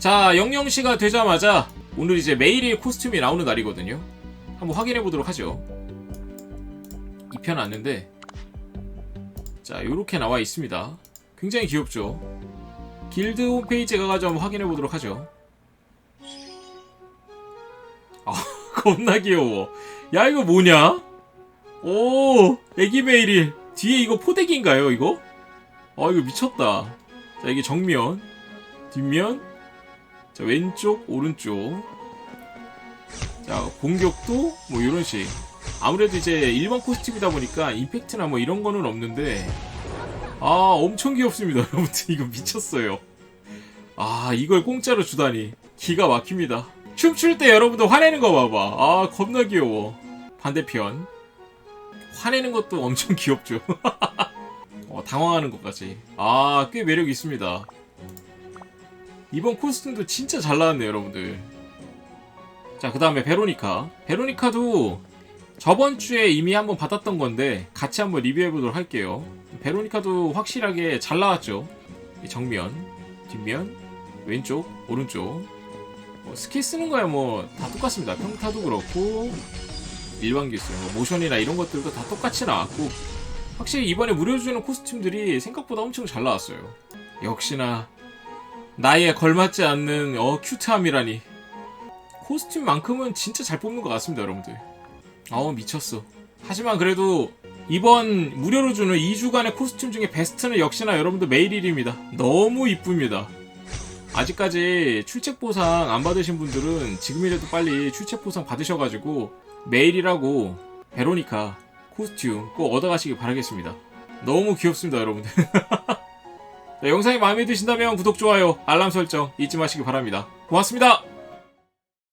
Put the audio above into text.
자, 00시가 되자마자 오늘 이제 메일의 코스튬이 나오는 날이거든요. 한번 확인해 보도록 하죠. 입혀 놨는데 자, 요렇게 나와 있습니다. 굉장히 귀엽죠. 길드 홈페이지에 가가지고 한번 확인해 보도록 하죠. 아, 겁나 귀여워. 야, 이거 뭐냐? 오, 애기 메일이 뒤에 이거 포대기인가요, 이거? 아, 이거 미쳤다. 자, 이게 정면, 뒷면, 자, 왼쪽, 오른쪽. 자, 공격도 뭐 이런 식. 아무래도 이제 일반 코스튬이다 보니까 임팩트나 뭐 이런 거는 없는데 아, 엄청 귀엽습니다. 여러분들 이거 미쳤어요. 아, 이걸 공짜로 주다니 기가 막힙니다. 춤출 때 여러분들 화내는 거 봐봐. 아, 겁나 귀여워. 반대편. 화내는 것도 엄청 귀엽죠. 어, 당황하는 것까지. 아, 꽤 매력 있습니다. 이번 코스튬도 진짜 잘 나왔네요, 여러분들. 자, 그 다음에 베로니카. 베로니카도 저번 주에 이미 한번 받았던 건데, 같이 한번 리뷰해 보도록 할게요. 베로니카도 확실하게 잘 나왔죠. 이 정면, 뒷면, 왼쪽, 오른쪽. 뭐 스킬 쓰는 거야 뭐 다 똑같습니다. 평타도 그렇고, 일반 기술, 뭐 모션이나 이런 것들도 다 똑같이 나왔고, 확실히 이번에 무료 주는 코스튬들이 생각보다 엄청 잘 나왔어요. 역시나 나이에 걸맞지 않는 어 큐트함이라니. 코스튬만큼은 진짜 잘 뽑는 것 같습니다 여러분들. 어 미쳤어. 하지만 그래도 이번 무료로 주는 2주간의 코스튬 중에 베스트는 역시나 여러분들 메일일입니다. 너무 이쁩니다. 아직까지 출첵 보상 안 받으신 분들은 지금이라도 빨리 출첵 보상 받으셔가지고 메일이라고 베로니카 코스튬 꼭 얻어가시길 바라겠습니다. 너무 귀엽습니다 여러분들 네, 영상이 마음에 드신다면 구독, 좋아요, 알람 설정 잊지 마시기 바랍니다. 고맙습니다.